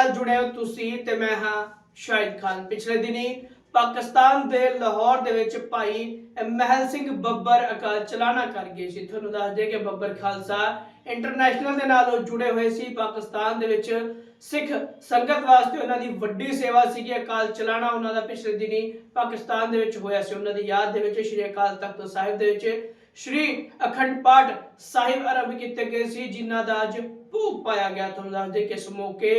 ਨਾਲ ਜੁੜੇ ਹੋ ਤੁਸੀਂ ਤੇ ਮੈਂ ਹਾਂ ਸ਼ਾਹਿਦ ਖਾਨ। ਪਿਛਲੇ ਦਿਨੀ ਪਾਕਿਸਤਾਨ ਦੇ ਲਾਹੌਰ ਦੇ ਵਿੱਚ ਭਾਈ ਮਹਿਲ ਸਿੰਘ ਬੱਬਰ ਅਕਾਲ ਚਲਾਣਾ ਕਰ ਗਏ ਸੀ। ਤੁਹਾਨੂੰ ਦੱਸ ਦੇ ਕਿ ਬੱਬਰ ਖਾਲਸਾ ਇੰਟਰਨੈਸ਼ਨਲ ਦੇ ਨਾਲ ਉਹ ਜੁੜੇ ਹੋਏ ਸੀ। ਪਾਕਿਸਤਾਨ ਦੇ ਵਿੱਚ ਸਿੱਖ ਸੰਗਤ ਵਾਸਤੇ ਉਹਨਾਂ ਦੀ ਵੱਡੀ ਸੇਵਾ ਸੀਗੀ ਅਕਾਲ ਚਲਾਣਾ। ਉਹਨਾਂ ਦਾ ਪਿਛਲੇ ਦਿਨੀ ਪਾਕਿਸਤਾਨ ਦੇ ਵਿੱਚ ਹੋਇਆ ਸੀ। ਉਹਨਾਂ ਦੀ ਯਾਦ ਦੇ ਵਿੱਚ ਸ਼੍ਰੀ ਅਕਾਲ ਤਖਤ ਸਾਹਿਬ ਦੇ ਵਿੱਚ ਸ਼੍ਰੀ ਅਖੰਡ ਪਾਠ ਸਾਹਿਬ ਆਰੰਭ ਕੀਤੇ ਗਏ ਸੀ, ਜਿਨ੍ਹਾਂ ਦਾ ਅੱਜ ਭੋਗ ਪਾਇਆ ਗਿਆ। ਤੁਹਾਨੂੰ ਦੱਸ ਦੇ ਕਿ ਇਸ ਮੌਕੇ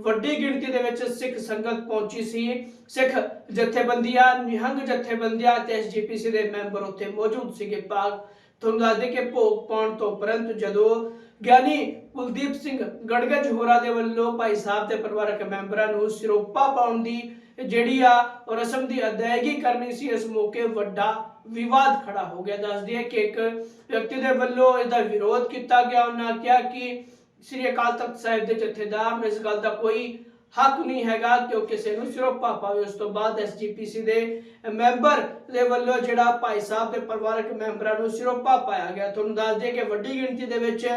ਵੱਡੀ ਗਿਣਤੀ ਦੇ ਵਿੱਚ ਸਿੱਖ ਸੰਗਤ ਪਹੁੰਚੀ ਸੀ। ਸਿੱਖ ਜਥੇਬੰਦੀਆਂ, ਨਿਹੰਗ ਜਥੇਬੰਦੀਆਂ ਤੇ ਐਸਜੀਪੀਸੀ ਦੇ ਮੈਂਬਰ ਉੱਥੇ ਮੌਜੂਦ ਸੀਗੇ। ਭਾਗ ਤੁਹਾਨੂੰ ਦੱਸ ਦੇ ਕਿ ਭੋਗ ਪਾਉਣ ਤੋਂ ਉਪਰੰਤ ਜਦੋਂ ਗਿਆਨੀ ਕੁਲਦੀਪ ਸਿੰਘ ਗੜਗੜ ਹੋਰਾ ਦੇ ਵੱਲੋਂ ਭਾਈ ਸਾਹਿਬ ਦੇ ਪਰਿਵਾਰਕ ਮੈਂਬਰਾਂ ਨੂੰ ਸਿਰੋਪਾ ਪਾਉਣ ਦੀ ਜਿਹੜੀ ਆ ਰਸਮ ਦੀ ਅਦਾਇਗੀ ਕਰਨੀ ਸੀ, ਇਸ ਮੌਕੇ ਵੱਡਾ ਵਿਵਾਦ ਖੜਾ ਹੋ ਗਿਆ। ਦੱਸਦੀ ਹੈ ਕਿ ਇੱਕ ਵਿਅਕਤੀ ਦੇ ਵੱਲੋਂ ਇਹਦਾ ਵਿਰੋਧ ਕੀਤਾ ਗਿਆ। ਉਹਨਾਂ ਕਿਹਾ ਕਿ ਸ੍ਰੀ ਅਕਾਲ ਤਖਤ ਸਾਹਿਬ ਦੇ ਜਥੇਦਾਰ ਨੂੰ ਇਸ ਗੱਲ ਦਾ ਕੋਈ ਹੱਕ ਨਹੀਂ ਹੈਗਾ ਕਿ ਉਹ ਕਿਸੇ ਨੂੰ ਸਿਰੋਪਾ ਪਾਵੇ ਉਸ ਤੋਂ ਬਾਅਦ ਐਸਜੀਪੀਸੀ ਦੇ ਮੈਂਬਰ ਦੇ ਵੱਲੋਂ ਜਿਹੜਾ ਭਾਈ ਸਾਹਿਬ ਦੇ ਪਰਿਵਾਰਕ ਮੈਂਬਰਾਂ ਨੂੰ ਸਿਰੋਪਾ ਪਾਇਆ ਗਿਆ। ਤੁਹਾਨੂੰ ਦੱਸ ਦਈਏ ਕਿ ਵੱਡੀ ਗਿਣਤੀ ਦੇ ਵਿੱਚ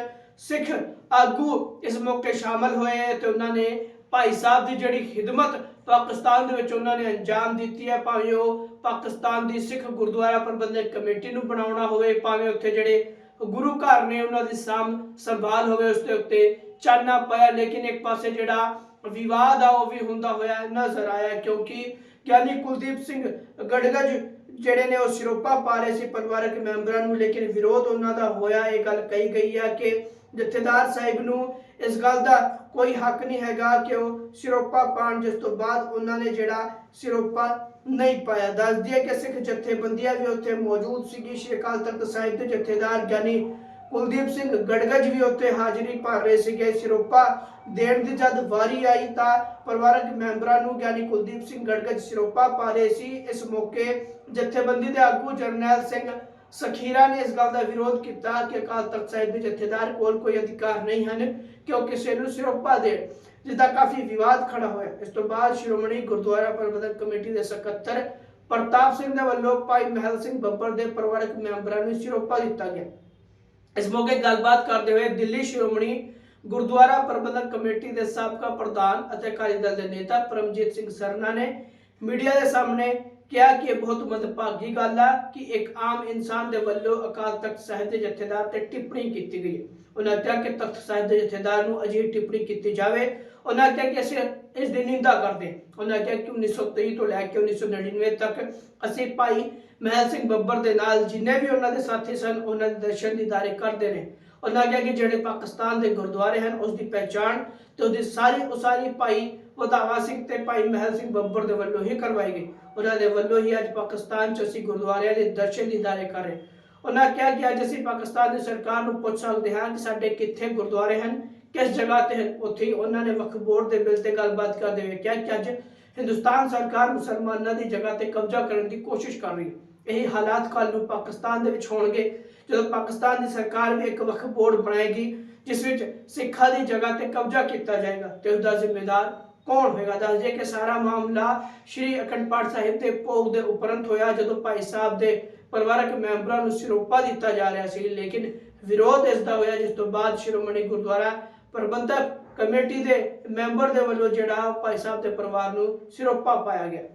ਸਿੱਖ ਆਗੂ ਇਸ ਮੌਕੇ ਸ਼ਾਮਲ ਹੋਏ ਤੇ ਉਹਨਾਂ ਨੇ ਭਾਈ ਸਾਹਿਬ ਦੀ ਜਿਹੜੀ ਖਿਦਮਤ ਪਾਕਿਸਤਾਨ ਦੇ ਵਿੱਚ ਉਹਨਾਂ ਨੇ ਅੰਜਾਮ ਦਿੱਤੀ ਹੈ। ਭਾਵੇਂ ਉਹ ਪਾਕਿਸਤਾਨ ਦੀ ਸਿੱਖ ਗੁਰਦੁਆਰਾ ਪ੍ਰਬੰਧਕ ਕਮੇਟੀ ਨੂੰ ਬਣਾਉਣਾ ਹੋਵੇ, ਭਾਵੇਂ ਉੱਥੇ ਜਿਹੜੇ ਗੁਰੂ ਘਰ ਨੇ ਉਹਨਾਂ ਦੀ ਸਾਂਭ ਸੰਭਾਲ ਹੋਵੇ ਉਸ ਦੇ ਉੱਤੇ ਚਾਨਣਾ ਪਾਇਆ, ਲੇਕਿਨ ਇੱਕ ਪਾਸੇ ਜਿਹੜਾ ਵਿਵਾਦ ਆ ਉਹ ਵੀ ਹੁੰਦਾ ਹੋਇਆ ਨਜ਼ਰ ਆਇਆ, ਕਿਉਂਕਿ ਗਿਆਨੀ ਕੁਲਦੀਪ ਸਿੰਘ ਗੜਗੜ ਜਿਹੜੇ ਨੇ ਉਹ ਸਿਰੋਪਾ ਪਾ ਰਹੇ ਸੀ ਪਰਿਵਾਰਕ ਮੈਂਬਰਾਂ ਨੂੰ, ਲੇਕਿਨ ਵਿਰੋਧ ਉਹਨਾਂ ਦਾ ਹੋਇਆ, ਇਹ ਗੱਲ ਕਹੀ ਗਈ ਆ ਕਿ ਜਥੇਦਾਰ ਸਾਹਿਬ ਨੂੰ ਇਸ ਗੱਲ ਦਾ ਕੋਈ ਹੱਕ ਨਹੀਂ ਹੈਗਾ ਕਿ ਉਹ ਸਿਰੋਪਾ ਪਾਣ ਜਿਸ ਤੋਂ ਬਾਅਦ ਉਹਨਾਂ ਨੇ ਜਿਹੜਾ ਸਿਰੋਪਾ ਨਹੀਂ ਪਾਇਆ। ਦੱਸ ਦਈਏ ਕਿ ਸਿੱਖ ਜਥੇਬੰਦੀਆਂ ਵੀ ਉੱਥੇ ਮੌਜੂਦ ਸੀਗੀ। ਸ਼੍ਰੀ ਅਕਾਲ ਤਖਤ ਸਾਹਿਬ ਦੇ ਜਥੇਦਾਰ ਗਿਆਨੀ ਕੁਲਦੀਪ ਸਿੰਘ ਗੜਗੜ ਵੀ ਉੱਥੇ ਹਾਜ਼ਰੀ ਭਰ ਰਹੇ ਸੀਗੇ। ਸਿਰੋਪਾ ਦੇਣ ਦੀ ਜਦ ਵਾਰੀ ਆਈ ਤਾਂ ਪਰਿਵਾਰਕ ਮੈਂਬਰਾਂ ਨੂੰ ਗਿਆਨੀ ਕੁਲਦੀਪ ਸਿੰਘ ਗੜਗੜ ਸਿਰੋਪਾ ਪਾ ਰਹੇ ਸੀ। ਇਸ ਮੌਕੇ ਜਥੇਬੰਦੀ ਦੇ ਆਗੂ ਜਰਨੈਲ ਸਿੰਘ ਸਖੀਰਾ ਨੇ ਇਸ ਗੱਲ ਦਾ ਵਿਰੋਧ ਕੀਤਾ ਕਿ ਅਕਾਲ ਤਖਤ ਸਾਹਿਬ ਦੇ ਜਥੇਦਾਰ ਕੋਲ ਕੋਈ ਅਧਿਕਾਰ ਨਹੀਂ ਹਨ ਕਿ ਉਹ ਸਿਰੋਪਾ ਦੇਣ ਜਿਸ ਕਾਫੀ ਵਿਵਾਦ ਖੜਾ ਹੋਇਆ। ਇਸ ਤੋਂ ਬਾਅਦ ਸ਼੍ਰੋਮਣੀ ਗੁਰਦੁਆਰਾ ਪ੍ਰਬੰਧਕ ਕਮੇਟੀ ਦੇ ਸਕੱਤਰ ਪ੍ਰਤਾਪ ਸਿੰਘ ਦੇ ਵੱਲੋਂ ਭਾਈ ਮਹਿਲ ਸਿੰਘ ਬੱਬਰ ਦੇ ਪਰਿਵਾਰਕ ਮੈਂਬਰਾਂ ਨੂੰ ਸਿਰੋਪਾ ਦਿੱਤਾ ਗਿਆ। ਇਸ ਮੌਕੇ ਗੱਲਬਾਤ ਕਰਦੇ ਹੋਏ ਦਿੱਲੀ ਸ਼੍ਰੋਮਣੀ ਗੁਰਦੁਆਰਾ ਪ੍ਰਬੰਧਕ ਕਮੇਟੀ ਦੇ ਸਾਬਕਾ ਪ੍ਰਧਾਨ ਅਤੇ ਅਕਾਲੀ ਦਲ ਦੇ ਨੇਤਾ ਪਰਮਜੀਤ ਸਿੰਘ ਸਰਨਾ ਨੇ ਮੀਡੀਆ ਦੇ ਸਾਹਮਣੇ ਕਿਹਾ ਕਿ ਇਹ ਬਹੁਤ ਮੰਦਭਾਗੀ ਗੱਲ ਆ ਕਿ ਇੱਕ ਆਮ ਇਨਸਾਨ ਦੇ ਵੱਲੋਂ ਅਕਾਲ ਤਖਤ ਸਾਹਿਬ ਦੇ ਜਥੇਦਾਰ ਤੇ ਟਿੱਪਣੀ ਕੀਤੀ ਗਈ ਉਹਨਾਂ ਕਿਹਾ ਕਿ ਤਖਤ ਸਾਹਿਬ ਦੇ ਜਥੇਦਾਰ ਨੂੰ ਅਜਿਹੀ ਟਿੱਪਣੀ ਕੀਤੀ ਜਾਵੇ। ਉਹਨਾਂ ਕਿਹਾ ਕਿ ਅਸੀਂ ਇਸ ਦੀ ਨਿੰਦਾ ਕਰਦੇ ਹਾਂ। ਉਹਨਾਂ ਕਿਹਾ ਕਿ 1923 ਤੋਂ ਲੈ ਕੇ 1999 ਤੱਕ ਅਸੀਂ ਭਾਈ ਮਹਿਲ ਸਿੰਘ ਬੱਬਰ ਦੇ ਨਾਲ ਜਿੰਨੇ ਵੀ ਉਹਨਾਂ ਦੇ ਸਾਥੀ ਸਨ, ਉਹਨਾਂ ਦੇ ਦਰਸ਼ਨ ਦੀਦਾਰੇ ਕਰਦੇ ਨੇ ਉਹਨਾਂ ਕਿਹਾ ਕਿ ਜਿਹੜੇ ਪਾਕਿਸਤਾਨ ਦੇ ਗੁਰਦੁਆਰੇ ਹਨ ਉਸ ਦੀ ਪਹਿਚਾਣ ਤੇ ਉਹਦੀ ਸਾਰੀ ਉਸਾਰੀ ਭਾਈ ਵਧਾਵਾ ਸਿੰਘ ਤੇ ਭਾਈ ਮਹਿਲ ਸਿੰਘ ਬੱਬਰ ਦੇ ਵੱਲੋਂ ਹੀ ਕਰਵਾਈ ਗਈ। ਉਹਨਾਂ ਦੇ ਵੱਲੋਂ ਹੀ ਅੱਜ ਪਾਕਿਸਤਾਨ 'ਚ ਅਸੀਂ ਗੁਰਦੁਆਰਿਆਂ ਦੇ ਦਰਸ਼ਨ ਦੀਦਾਰੇ ਕਰ ਰਹੇ ਉਹਨਾਂ ਕਿਹਾ ਕਿ ਅੱਜ ਅਸੀਂ ਪਾਕਿਸਤਾਨ ਦੀ ਸਰਕਾਰ ਨੂੰ ਪੁੱਛ ਸਕਦੇ ਹਾਂ ਕਿ ਸਾਡੇ ਕਿੱਥੇ ਗੁਰਦੁਆਰੇ ਹਨ, ਕਿਸ ਜਗ੍ਹਾ ਤੇ ਹਨ। ਉੱਥੇ ਹੀ ਉਹਨਾਂ ਨੇ ਵਕਫ ਬੋਰਡ ਦੇ ਬਿੱਲ ਤੇ ਗੱਲਬਾਤ ਕਰਦੇ ਹੋਏ ਕਿਹਾ ਕਿ ਅੱਜ ਹਿੰਦੁਸਤਾਨ ਸਰਕਾਰ ਮੁਸਲਮਾਨਾਂ ਦੀ ਜਗ੍ਹਾ ਤੇ ਕਬਜ਼ਾ ਕਰਨ ਦੀ ਕੋਸ਼ਿਸ਼ ਕਰ ਰਹੀ ਹੈ। ਇਹ ਹਾਲਾਤ ਕੱਲ੍ਹ ਨੂੰ ਪਾਕਿਸਤਾਨ ਦੇ ਵਿੱਚ ਹੋਣਗੇ। ਜਦੋਂ ਪਾਕਿਸਤਾਨ ਦੀ ਸਰਕਾਰ ਵੀ ਇੱਕ ਵਕਫ ਬੋਰਡ ਬਣਾਏਗੀ, ਜਿਸ ਵਿੱਚ ਸਿੱਖਾਂ ਦੀ ਜਗ੍ਹਾ ਤੇ ਕਬਜ਼ਾ ਕੀਤਾ ਜਾਏਗਾ, ਤੇ ਉਸ ਦਾ ਜ਼ਿੰਮੇਦਾਰ ਕੌਣ ਹੋਏਗਾ? ਦੱਸ ਦਈਏ ਕਿ ਸਾਰਾ ਮਾਮਲਾ ਸ਼੍ਰੀ ਅਖੰਡ ਪਾਠ ਸਾਹਿਬ ਦੇ ਭੋਗ ਦੇ ਉਪਰੰਤ ਹੋਇਆ, ਜਦੋਂ ਭਾਈ ਸਾਹਿਬ ਦੇ ਪਰਿਵਾਰਕ ਮੈਂਬਰਾਂ ਨੂੰ ਸਿਰੋਪਾ ਦਿੱਤਾ ਜਾ ਰਿਹਾ ਸੀ। ਲੇਕਿਨ ਵਿਰੋਧ ਇਸ ਦਾ ਹੋਇਆ, ਜਿਸ ਤੋਂ ਬਾਅਦ ਸ਼੍ਰੋਮਣੀ ਗੁਰਦੁਆਰਾ ਪ੍ਰਬੰਧਕ ਕਮੇਟੀ ਦੇ ਮੈਂਬਰ ਦੇ ਵੱਲੋਂ ਜਿਹੜਾ ਭਾਈ ਸਾਹਿਬ ਦੇ ਪਰਿਵਾਰ ਨੂੰ ਸਿਰੋਪਾ ਪਾਇਆ ਗਿਆ।